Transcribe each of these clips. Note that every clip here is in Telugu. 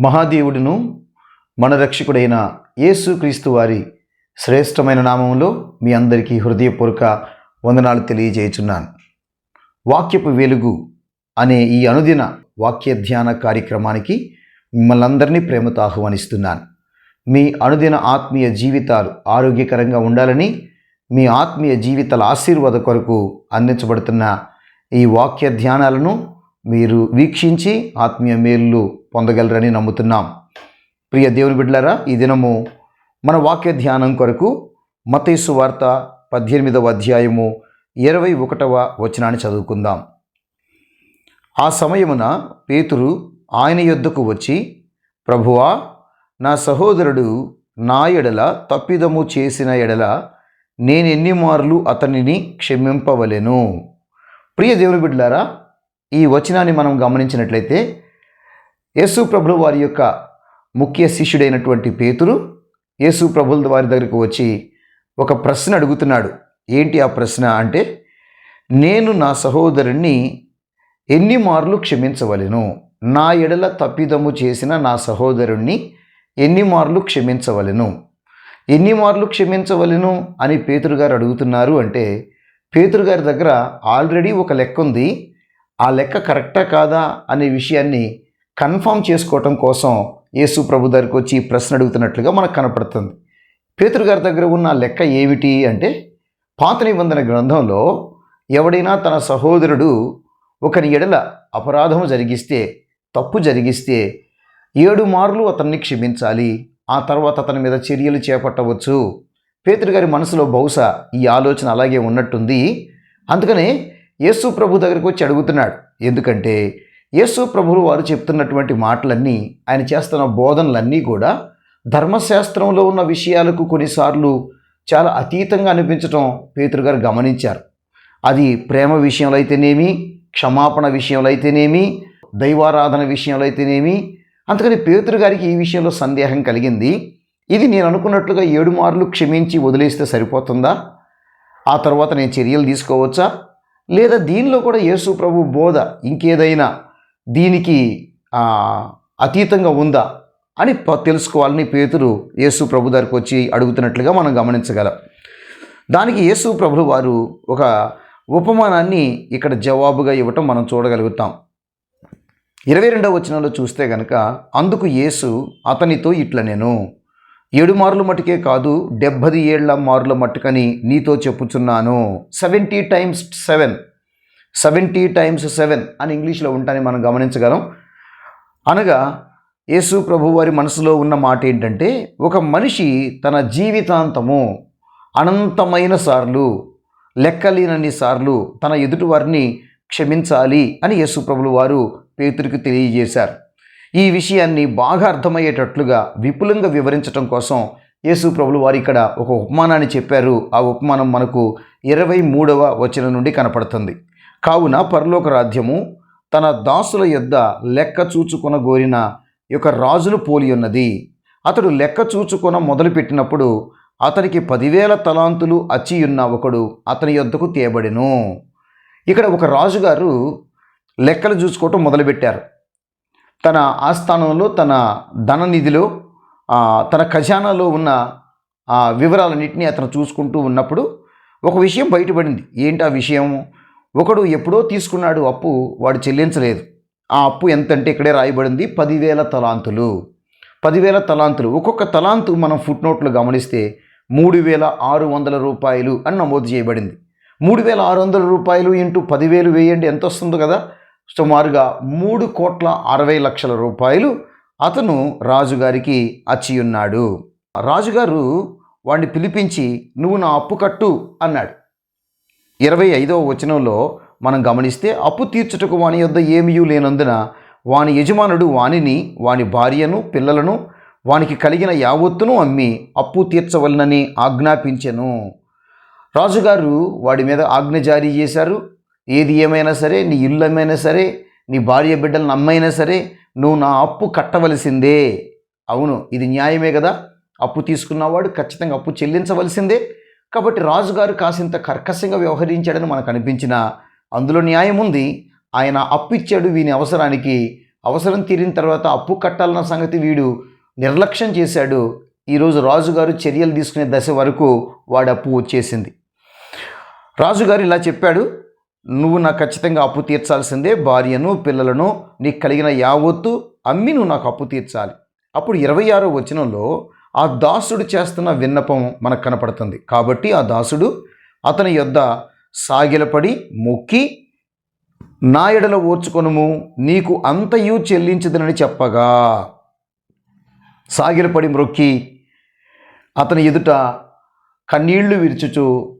మహాదేవుడును మన రక్షకుడైన యేసుక్రీస్తు వారి శ్రేష్టమైన నామంలో మీ అందరికీ హృదయపూర్వక వందనాలు తెలియజేయుచున్నాను. వాక్యపు వెలుగు అనే ఈ అనుదిన వాక్య ధ్యాన కార్యక్రమానికి మిమ్మల్ని అందరినీ ప్రేమతో ఆహ్వానిస్తున్నాను. మీ అనుదిన ఆత్మీయ జీవితాలు ఆరోగ్యకరంగా ఉండాలని మీ ఆత్మీయ జీవితాల ఆశీర్వాద కొరకు అందించబడుతున్న ఈ వాక్య ధ్యానాలను మీరు వీక్షించి ఆత్మీయ మేలు పొందగలరని నమ్ముతున్నాం. ప్రియ దేవుని బిడ్డలారా ఈ దినము మన వాక్య ధ్యానం కొరకు మతేసు వార్త పద్దెనిమిదవ అధ్యాయము ఇరవై ఒకటవ వచనాన్ని చదువుకుందాం. ఆ సమయమున పేతురు ఆయన యొద్దకు వచ్చి ప్రభువా నా సహోదరుడు నా ఎడల తప్పిదము చేసిన ఎడల నేనెన్ని మార్లు అతనిని క్షమింపవలెను? ప్రియ దేవుని బిడ్డలారా ఈ వచనాన్ని మనం గమనించినట్లయితే యేసు ప్రభులు వారి యొక్క ముఖ్య శిష్యుడైనటువంటి పేతురు యేసు ప్రభుల వారి దగ్గరికి వచ్చి ఒక ప్రశ్న అడుగుతున్నాడు. ఏంటి ఆ ప్రశ్న అంటే నేను నా సహోదరుణ్ణి ఎన్ని మార్లు క్షమించవలెను? నా ఎడల తప్పిదము చేసిన నా సహోదరుణ్ణి ఎన్ని మార్లు క్షమించవలెను? ఎన్ని మార్లు క్షమించవలెను? అని పేతురు గారు అడుగుతున్నారు అంటే పేతురు గారి దగ్గర ఆల్రెడీ ఒక లెక్క ఉంది. ఆ లెక్క కరెక్టా కాదా అనే విషయాన్ని కన్ఫర్మ్ చేసుకోవటం కోసం యేసు ప్రభు దగ్గరికి వచ్చి ఈ ప్రశ్న అడుగుతున్నట్లుగా మనకు కనపడుతుంది. పేతురు గారి దగ్గర ఉన్న లెక్క ఏమిటి అంటే పాత నిబంధన గ్రంథంలో ఎవడైనా తన సహోదరుడు ఒకరి ఎడల అపరాధము జరిగిస్తే తప్పు జరిగిస్తే ఏడు మార్లు అతన్ని క్షమించాలి ఆ తర్వాత అతని మీద చర్యలు చేపట్టవచ్చు. పేతురు గారి మనసులో బహుశా ఈ ఆలోచన అలాగే ఉన్నట్టుంది. అందుకనే యేసు ప్రభు దగ్గరికి వచ్చి అడుగుతున్నాడు. ఎందుకంటే యేసు ప్రభువు వారు చెప్తున్నటువంటి మాటలన్నీ ఆయన చేస్తున్న బోధనలన్నీ కూడా ధర్మశాస్త్రంలో ఉన్న విషయాలకు కొన్నిసార్లు చాలా అతీతంగా అనిపించటం పేతురు గారు గమనించారు. అది ప్రేమ విషయంలో అయితేనేమి క్షమాపణ విషయంలో అయితేనేమి దైవారాధన విషయంలో అయితేనేమి అందుకని పేతురు గారికి ఈ విషయంలో సందేహం కలిగింది. ఇది నేను అనుకున్నట్లుగా ఏడు మార్లు క్షమించి వదిలేస్తే సరిపోతుందా? ఆ తర్వాత నేను చర్యలు తీసుకోవచ్చా? లేదా దీనిలో కూడా యేసు ప్రభు బోధ ఇంకేదైనా దీనికి అతీతంగా ఉందా అని తెలుసుకోవాలని పేతురు యేసు ప్రభు దగ్గరికి వచ్చి అడుగుతున్నట్లుగా మనం గమనించగలం. దానికి యేసు ప్రభు వారు ఒక ఉపమానాన్ని ఇక్కడ జవాబుగా ఇవ్వటం మనం చూడగలుగుతాం. ఇరవై రెండవ వచనంలో చూస్తే గనక అందుకు యేసు అతనితో ఇట్ల నేను ఏడు మార్లు మటుకే కాదు డెబ్బది ఏళ్ళ మార్ల మట్టుకని నీతో చెప్పుచున్నాను. Seventy times seven. Seventy times seven అని ఇంగ్లీష్లో ఉంటాయని మనం గమనించగలం. అనగా యేసు ప్రభు వారి మనసులో ఉన్న మాట ఏంటంటే ఒక మనిషి తన జీవితాంతము అనంతమైన సార్లు లెక్కలేనన్ని సార్లు తన ఎదుటివారిని క్షమించాలి అని యేసు ప్రభులు వారు పేతురికి తెలియజేశారు. ఈ విషయాన్ని బాగా అర్థమయ్యేటట్లుగా విపులంగా వివరించటం కోసం యేసు ప్రభులు వారు ఇక్కడ ఒక ఉపమానాన్ని చెప్పారు. ఆ ఉపమానం మనకు ఇరవై మూడవ వచనం నుండి కనపడుతుంది. కావున పరలోక రాజ్యము తన దాసుల యొద్ద లెక్క చూచుకొన గోరిన యొక్క రాజును పోలి ఉన్నది. అతడు లెక్క చూచుకొన మొదలుపెట్టినప్పుడు అతనికి పదివేల తలాంతులు అచ్చియున్న ఒకడు అతని యొద్దకు తేబడెను. ఇక్కడ ఒక రాజుగారు లెక్కలు చూసుకోవటం మొదలుపెట్టారు. తన ఆస్థానంలో తన ధన నిధిలో తన ఖజానాలో ఉన్న ఆ వివరాలన్నింటినీ అతను చూసుకుంటూ ఉన్నప్పుడు ఒక విషయం బయటపడింది. ఏంటి ఆ విషయం? ఒకడు ఎప్పుడో తీసుకున్నాడు అప్పు వాడు చెల్లించలేదు. ఆ అప్పు ఎంతంటే ఇక్కడే రాయబడింది పదివేల తలాంతులు. పదివేల తలాంతులు. ఒక్కొక్క తలాంతు మనం ఫుట్ నోట్లు గమనిస్తే మూడు వేల ఆరు వందల రూపాయలు అని నమోదు చేయబడింది. మూడు వేల ఆరు వందల రూపాయలు ఇంటూ పదివేలు వేయండి ఎంత వస్తుందో కదా? సుమారుగా మూడు కోట్ల అరవై లక్షల రూపాయలు అతను రాజుగారికి అచ్చియున్నాడు. రాజుగారు వాడిని పిలిపించి నువ్వు నా అప్పు కట్టు అన్నాడు. ఇరవై ఐదవ వచనంలో మనం గమనిస్తే అప్పు తీర్చుటకు వాని యొద్ద ఏమీ లేనందున వాని యజమానుడు వానిని వాని భార్యను పిల్లలను వానికి కలిగిన యావత్తును అమ్మి అప్పు తీర్చవలనని ఆజ్ఞాపించెను. రాజుగారు వాడి మీద ఆజ్ఞ జారీ చేశారు. ఏది ఏమైనా సరే నీ ఇల్లు ఏమైనా సరే నీ భార్య బిడ్డలను అమ్మైనా సరే నువ్వు నా అప్పు కట్టవలసిందే. అవును ఇది న్యాయమే కదా. అప్పు తీసుకున్నవాడు ఖచ్చితంగా అప్పు చెల్లించవలసిందే. కాబట్టి రాజుగారు కాసింత కర్కశంగా వ్యవహరించాడని మనకు అనిపించిన అందులో న్యాయం ఉంది. ఆయన అప్పు ఇచ్చాడు వీని అవసరానికి. అవసరం తీరిన తర్వాత అప్పు కట్టాలన్న సంగతి వీడు నిర్లక్ష్యం చేశాడు. ఈరోజు రాజుగారు చర్యలు తీసుకునే దశ వరకు వాడు అప్పు వచ్చేసింది. రాజుగారు ఇలా చెప్పాడు నువ్వు నాకు ఖచ్చితంగా అప్పు తీర్చాల్సిందే భార్యను పిల్లలను నీకు కలిగిన యావత్తు అమ్మి నువ్వు నాకు అప్పు తీర్చాలి. అప్పుడు ఇరవై ఆరో వచనంలో ఆ దాసుడు చేస్తున్న విన్నపం మనకు కనపడుతుంది. కాబట్టి ఆ దాసుడు అతని యొద్ద సాగిలపడి మొక్కి నా ఎడల ఓర్చుకొనుము నీకు అంతయు చెల్లించదనని చెప్పగా సాగిలపడి మ్రొక్కి అతని ఎదుట కన్నీళ్ళు విరుచుచు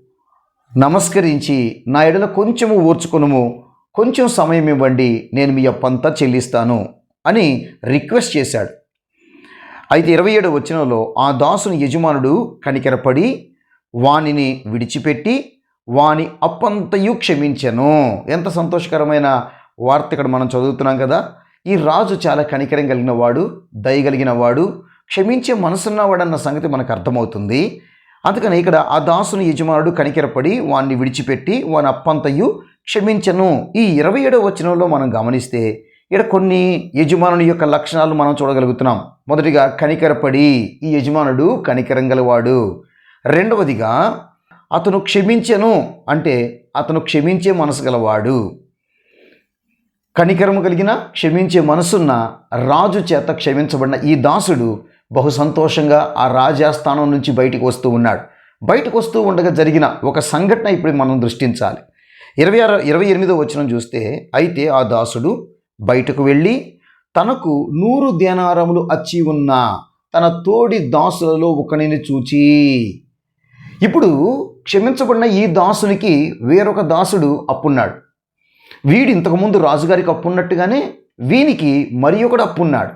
నమస్కరించి నా ఎడల కొంచెము ఓర్చుకునుము. కొంచెం సమయం ఇవ్వండి నేను మీ అప్పంతా చెల్లిస్తాను అని రిక్వెస్ట్ చేశాడు. అయితే ఇరవై ఏడు వచనంలో ఆ దాసుని యజమానుడు కనికెరపడి వానిని విడిచిపెట్టి వాని అప్పంతయు క్షమించను. ఎంత సంతోషకరమైన వార్త ఇక్కడ మనం చదువుతున్నాం కదా. ఈ రాజు చాలా కనికరం కలిగిన వాడు దయగలిగిన వాడు క్షమించే మనసున్నవాడన్న సంగతి మనకు అర్థమవుతుంది. అందుకని ఇక్కడ ఆ దాసుని యజమానుడు కనికెరపడి వాన్ని విడిచిపెట్టి వాని అప్పంతయు క్షమించను. ఈ ఇరవై ఏడవ వచనంలో మనం గమనిస్తే ఇక్కడ కొన్ని యజమానుని యొక్క లక్షణాలు మనం చూడగలుగుతున్నాం. మొదటిగా కనికరపడి ఈ యజమానుడు కనికరం గలవాడు. రెండవదిగా అతను క్షమించెను అంటే అతను క్షమించే మనసు గలవాడు. కనికరము కలిగిన క్షమించే మనసున్న రాజు చేత క్షమించబడిన ఈ దాసుడు బహు సంతోషంగా ఆ రాజాస్థానం నుంచి బయటికి వస్తూ ఉన్నాడు. బయటకు వస్తూ ఉండగా జరిగిన ఒక సంఘటన ఇప్పుడు మనం దృష్టించాలి. ఇరవై ఆరు ఇరవై ఎనిమిదో వచనం చూస్తే అయితే ఆ దాసుడు బయటకు వెళ్ళి తనకు నూరు ధ్యానారములు అచ్చి ఉన్న తన తోడి దాసులలో ఒకనిని చూచి ఇప్పుడు క్షమించబడిన ఈ దాసునికి వేరొక దాసుడు అప్పున్నాడు. వీడు ఇంతకుముందు రాజుగారికి అప్పున్నట్టుగానే వీనికి మరి ఒకడు అప్పున్నాడు.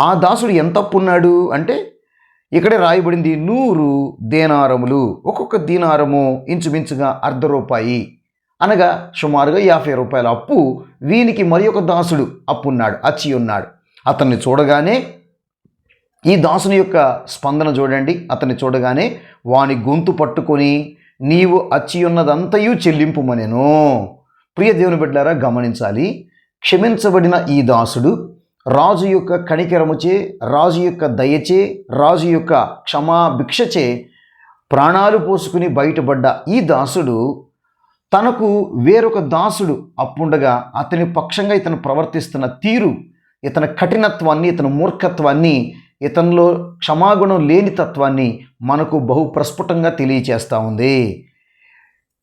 ఆ దాసుడు ఎంత అప్పున్నాడు అంటే ఇక్కడే రాయబడింది నూరు దేనారములు. ఒక్కొక్క దీనారము ఇంచుమించుగా అర్ధ రూపాయి. అనగా సుమారుగా యాభై రూపాయల అప్పు. వీనికి మరి ఒక దాసుడు అప్పున్నాడు అచ్చి ఉన్నాడు. అతన్ని చూడగానే ఈ దాసుని యొక్క స్పందన చూడండి. అతన్ని చూడగానే వాని గొంతు పట్టుకొని నీవు అచ్చి ఉన్నదంతయు చెల్లింపుమనెను. ప్రియ దేవుని బిడ్డారా గమనించాలి. క్షమించబడిన ఈ దాసుడు రాజు యొక్క కణికరముచే రాజు యొక్క దయచే రాజు యొక్క క్షమాభిక్షచే ప్రాణాలు పోసుకుని బయటపడ్డ ఈ దాసుడు తనకు వేరొక దాసుడు అప్పుండగా అతని పక్షంగా ఇతను ప్రవర్తిస్తున్న తీరు ఇతని కఠినత్వాన్ని ఇతని మూర్ఖత్వాన్ని ఇతనిలో క్షమాగుణం లేని తత్వాన్ని మనకు బహు ప్రస్ఫుటంగా తెలియచేస్తూ ఉంది.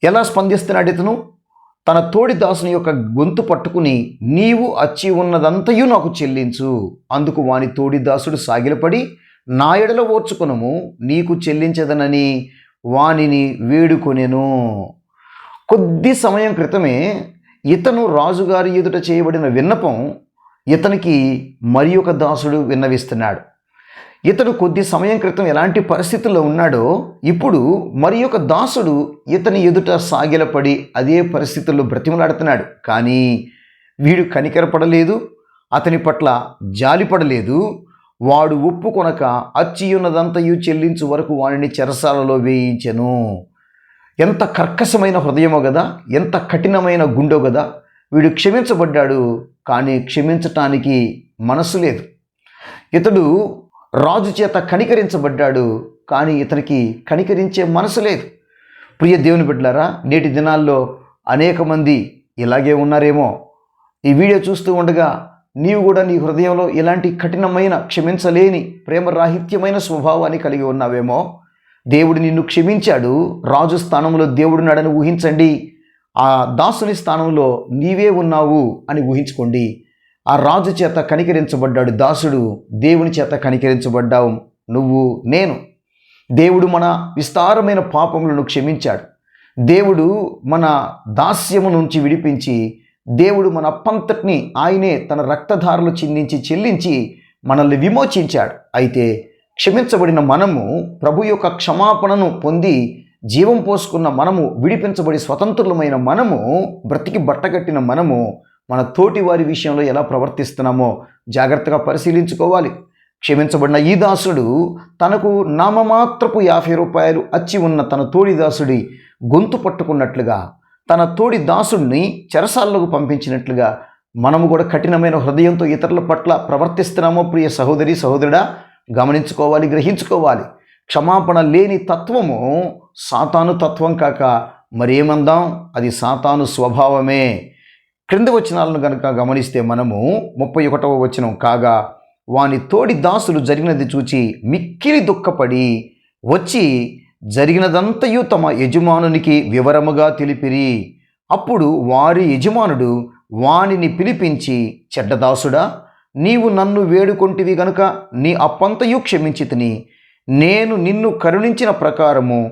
ఎలా స్పందిస్తున్నాడు ఇతను? తన తోడి దాసుని యొక్క గొంతు పట్టుకుని నీవు అచ్చి ఉన్నదంతయు నాకు చెల్లించు. అందుకు వాని తోడి దాసుడు సాగిలపడి నా ఎడల ఓర్చుకునము నీకు చెల్లించదనని వానిని వేడుకొనెను. కొద్ది సమయం క్రితమే ఇతను రాజుగారి ఎదుట చేయబడిన విన్నపం ఇతనికి మరి ఒక దాసుడు విన్నవిస్తున్నాడు. ఇతడు కొద్ది సమయం క్రితం ఎలాంటి పరిస్థితుల్లో ఉన్నాడో ఇప్పుడు మరి ఒక దాసుడు ఇతని ఎదుట సాగిలపడి అదే పరిస్థితుల్లో బ్రతిమలాడుతున్నాడు. కానీ వీడు కనికరపడలేదు అతని పట్ల జాలిపడలేదు. వాడు ఒప్పుకొనక అచ్చియున్నదంతయు చెల్లించు వరకు వాడిని చెరసాలలో వేయించెను. ఎంత కర్కశమైన హృదయమో కదా ఎంత కఠినమైన గుండో కదా వీడు క్షమించబడ్డాడు కానీ క్షమించటానికి మనసు లేదు. ఇతడు రాజు చేత కనికరించబడ్డాడు కానీ ఇతనికి కనికరించే మనసు లేదు. ప్రియ దేవుని బిడ్డలారా నేటి దినాల్లో అనేక మంది ఇలాగే ఉన్నారేమో. ఈ వీడియో చూస్తూ ఉండగా నీవు కూడా నీ హృదయంలో ఇలాంటి కఠినమైన క్షమించలేని ప్రేమరాహిత్యమైన స్వభావాన్ని కలిగి ఉన్నావేమో. దేవుడు నిన్ను క్షమించాడు. రాజు స్థానంలో దేవుడున్నాడని ఊహించండి. ఆ దాసుని స్థానంలో నీవే ఉన్నావు అని ఊహించుకోండి. ఆ రాజు చేత కనికరించబడ్డాడు దాసుడు దేవుని చేత కనికరించబడ్డావు నువ్వు నేను. దేవుడు మన విస్తారమైన పాపములను క్షమించాడు. దేవుడు మన దాస్యము నుంచి విడిపించి దేవుడు మన అప్పంతటిని ఆయనే తన రక్తధారలు చిందించి చెల్లించి మనల్ని విమోచించాడు. అయితే క్షమించబడిన మనము ప్రభు యొక్క క్షమాపణను పొంది జీవం పోసుకున్న మనము విడిపించబడి స్వతంత్రులమైన మనము బ్రతికి బట్టగట్టిన మనము మన తోటి వారి విషయంలో ఎలా ప్రవర్తిస్తున్నామో జాగ్రత్తగా పరిశీలించుకోవాలి. క్షమించబడిన ఈ దాసుడు తనకు నామమాత్రపు యాభై రూపాయలు అచ్చి ఉన్న తన తోడి దాసుడి గొంతు పట్టుకున్నట్లుగా తన తోడి దాసుడిని చెరసాల్లోకి పంపించినట్లుగా మనము కూడా కఠినమైన హృదయంతో ఇతరుల పట్ల ప్రవర్తిస్తున్నామో ప్రియ సహోదరి సహోదరుడా గమనించుకోవాలి గ్రహించుకోవాలి. క్షమాపణ లేని తత్వము సాతాను తత్వం కాక మరేమందాం? అది సాతాను స్వభావమే. క్రింద వచనాలను కనుక గమనిస్తే మనము ముప్పై ఒకటవ వచనం కాగా వాని తోడి దాసులు జరిగినది చూచి మిక్కిలి దుఃఖపడి వచ్చి జరిగినదంతయు తమ యజమానునికి వివరముగా తెలిపిరి. అప్పుడు వారి యజమానుడు వానిని పిలిపించి చెడ్డదాసుడా నీవు నన్ను వేడుకొంటివి గనుక నీ అప్పంతయు క్షమించితిని నేను నిన్ను కరుణించిన ప్రకారము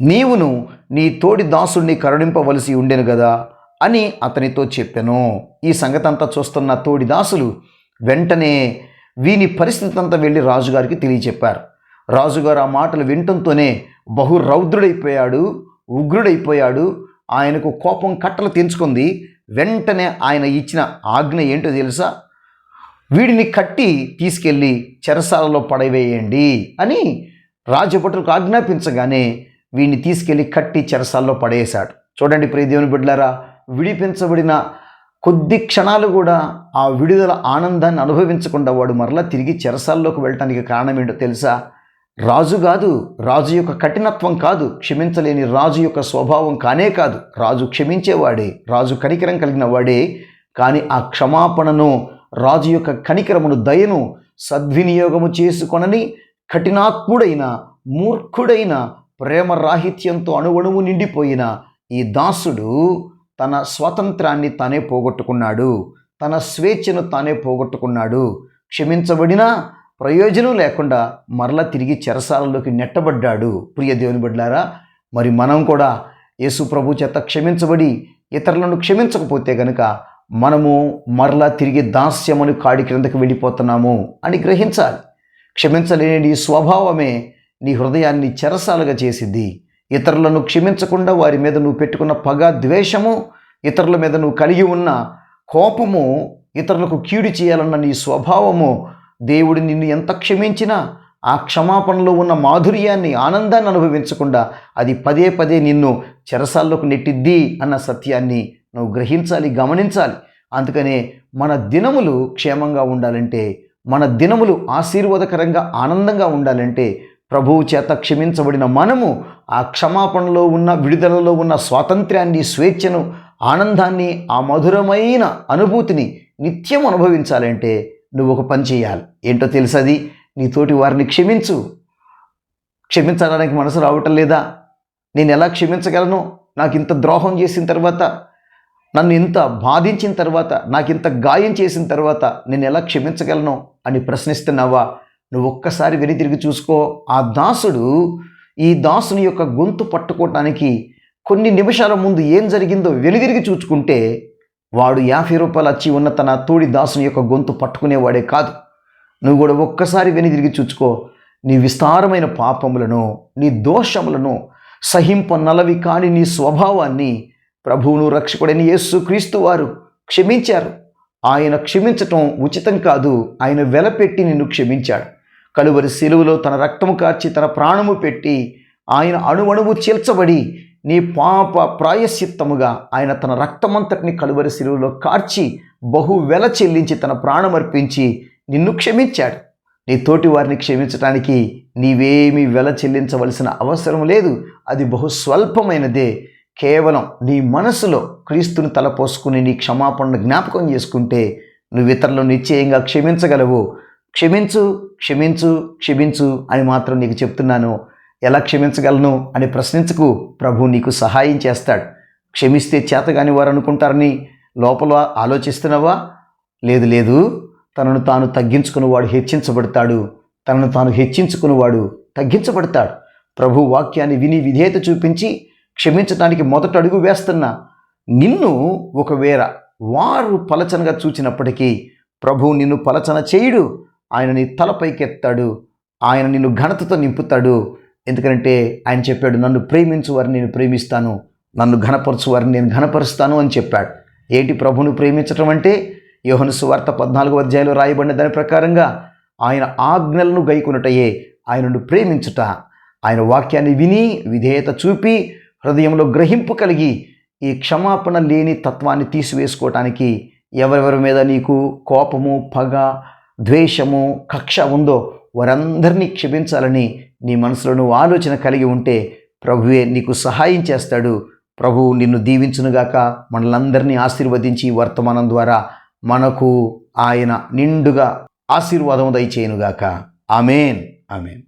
నీవును నీ తోడి దాసుడిని కరుణింపవలసి ఉండెను కదా అని అతనితో చెప్పాను. ఈ సంగతంతా చూస్తున్న తోడి దాసులు వెంటనే వీని పరిస్థితి అంతా వెళ్ళి రాజుగారికి తెలియచెప్పారు. రాజుగారు ఆ మాటలు వినటంతోనే బహు రౌద్రుడైపోయాడు ఉగ్రుడైపోయాడు ఆయనకు కోపం కట్టలు తెంచుకుంది. వెంటనే ఆయన ఇచ్చిన ఆజ్ఞ ఏంటో తెలుసా? వీడిని కట్టి తీసుకెళ్ళి చెరసాలలో పడవేయండి అని రాజభటులకు ఆజ్ఞాపించగానే వీడిని తీసుకెళ్ళి కట్టి చెరసాల్లో పడేశాడు. చూడండి ప్రియదేవుని బిడ్డలారా విడిపించబడిన కొద్ది క్షణాలు కూడా ఆ విడుదల ఆనందాన్ని అనుభవించకుండా వాడు మరలా తిరిగి చెరసాల్లోకి వెళ్ళటానికి కారణం ఏంటో తెలుసా? రాజు కాదు రాజు యొక్క కఠినత్వం కాదు క్షమించలేని రాజు యొక్క స్వభావం కానే కాదు. రాజు క్షమించేవాడే రాజు కనికరం కలిగిన వాడే. కానీ ఆ క్షమాపణను రాజు యొక్క కనికరమును దయను సద్వినియోగము చేసుకొనని కఠినాత్ముడైన మూర్ఖుడైన ప్రేమ రాహిత్యంతో అణువణువు నిండిపోయిన ఈ దాసుడు తన స్వాతంత్రాన్ని తానే పోగొట్టుకున్నాడు. తన స్వేచ్ఛను తానే పోగొట్టుకున్నాడు. క్షమించబడినా ప్రయోజనం లేకుండా మరలా తిరిగి చెరసాలలోకి నెట్టబడ్డాడు. ప్రియ దేవుని బిడ్డారా మరి మనం కూడా యేసు ప్రభు చేత క్షమించబడి ఇతరులను క్షమించకపోతే గనుక మనము మరలా తిరిగి దాస్యముని కాడి క్రిందకి వెళ్ళిపోతున్నాము అని గ్రహించాలి. క్షమించలేని నీ స్వభావమే నీ హృదయాన్ని చెరసాలుగా చేసింది ఇతరులను క్షమించకుండా వారి మీద నువ్వు పెట్టుకున్న పగ ద్వేషము ఇతరుల మీద నువ్వు కలిగి ఉన్న కోపము ఇతరులకు కీడు చేయాలన్న నీ స్వభావము దేవుడు నిన్ను ఎంత క్షమించినా ఆ క్షమాపణలో ఉన్న మాధుర్యాన్ని ఆనందాన్ని అనుభవించకుండా అది పదే పదే నిన్ను చెరసాల్లోకి నెట్టిద్ది అన్న సత్యాన్ని నువ్వు గ్రహించాలి గమనించాలి. అందుకనే మన దినములు క్షేమంగా ఉండాలంటే మన దినములు ఆశీర్వాదకరంగా ఆనందంగా ఉండాలంటే ప్రభువు చేత క్షమించబడిన మనము ఆ క్షమాపణలో ఉన్న విడుదలలో ఉన్న స్వాతంత్ర్యాన్ని స్వేచ్ఛను ఆనందాన్ని ఆ మధురమైన అనుభూతిని నిత్యం అనుభవించాలంటే నువ్వు ఒక పని చేయాలి. ఏంటో తెలుసది? నీ తోటి వారిని క్షమించు. క్షమించడానికి మనసు రావటం లేదా? నేను ఎలా క్షమించగలను? నాకు ఇంత ద్రోహం చేసిన తర్వాత నన్ను ఇంత బాధించిన తర్వాత నాకు ఇంత గాయం చేసిన తర్వాత నేను ఎలా క్షమించగలను అని ప్రశ్నిస్తున్నావా? నువ్వు ఒక్కసారి వెనుతిరిగి చూసుకో. ఆ దాసుడు ఈ దాసుని యొక్క గొంతు పట్టుకోవటానికి కొన్ని నిమిషాల ముందు ఏం జరిగిందో వెనుదిరిగి చూచుకుంటే వాడు యాభై రూపాయలు వచ్చి ఉన్న తన తోడి దాసుని యొక్క గొంతు పట్టుకునేవాడే కాదు. నువ్వు కూడా ఒక్కసారి వెనుదిరిగి చూచుకో. నీ విస్తారమైన పాపములను నీ దోషములను సహింప నలవి కాని నీ స్వభావాన్ని ప్రభువును రక్షకుడైన యేసు క్రీస్తు వారు క్షమించారు. ఆయన క్షమించటం ఉచితం కాదు. ఆయన వెలపెట్టి నిన్ను క్షమించాడు. కలువరి సెలువులో తన రక్తము కార్చి తన ప్రాణము పెట్టి ఆయన అణువణువు చీల్చబడి నీ పాప ప్రాయశ్చిత్తముగా ఆయన తన రక్తమంతటిని కలువరి శిలువలో కార్చి బహు వెల చెల్లించి తన ప్రాణం అర్పించి నిన్ను క్షమించాడు. నీ తోటి వారిని క్షమించటానికి నీవేమీ వెల చెల్లించవలసిన అవసరం లేదు. అది బహు స్వల్పమైనదే. కేవలం నీ మనసులో క్రీస్తుని తలపోసుకుని నీ క్షమాపణను జ్ఞాపకం చేసుకుంటే నువ్వు ఇతరులను నిశ్చయంగా క్షమించగలవు. క్షమించు క్షమించు క్షమించు అని మాత్రం నీకు చెప్తున్నాను. ఎలా క్షమించగలను అని ప్రశ్నించకు ప్రభు నీకు సహాయం చేస్తాడు. క్షమిస్తే చేతగాని వారు అనుకుంటారని లోపల ఆలోచిస్తున్నావా? లేదు లేదు. తనను తాను తగ్గించుకునేవాడు హెచ్చించబడతాడు. తనను తాను హెచ్చించుకునేవాడు తగ్గించబడతాడు. ప్రభు వాక్యాన్ని విని విధేయత చూపించి క్షమించడానికి మొదట అడుగు వేస్తున్నా నిన్ను ఒకవేళ వారు పలచనగా చూచినప్పటికీ ప్రభు నిన్ను పలచన చేయుడు. ఆయన నీ తలపైకెత్తాడు. ఆయన నిన్ను ఘనతతో నింపుతాడు. ఎందుకంటే ఆయన చెప్పాడు నన్ను ప్రేమించు వారిని నేను ప్రేమిస్తాను నన్ను ఘనపరచు వారిని నేను ఘనపరుస్తాను అని చెప్పాడు. ఏంటి ప్రభును ప్రేమించటం అంటే? యోహను సువార్త పద్నాలుగు అధ్యాయంలో రాయబడిన దాని ప్రకారంగా ఆయన ఆజ్ఞలను గైకొనుటయే ఆయనను ప్రేమించుట. ఆయన వాక్యాన్ని విని విధేయత చూపి హృదయంలో గ్రహింపు కలిగి ఈ క్షమాపణ లేని తత్వాన్ని తీసివేసుకోవటానికి ఎవరెవరి మీద నీకు కోపము పగ ద్వేషము కక్ష ఉందో వారందరినీ క్షమించాలని నీ మనసులో నువ్వు ఆలోచన కలిగి ఉంటే ప్రభువే నీకు సహాయం చేస్తాడు. ప్రభువు నిన్ను దీవించునుగాక. మనలందరినీ ఆశీర్వదించి వర్తమానం ద్వారా మనకు ఆయన నిండుగా ఆశీర్వాదం దయచేయునుగాక. ఆమెన్. ఆమెన్.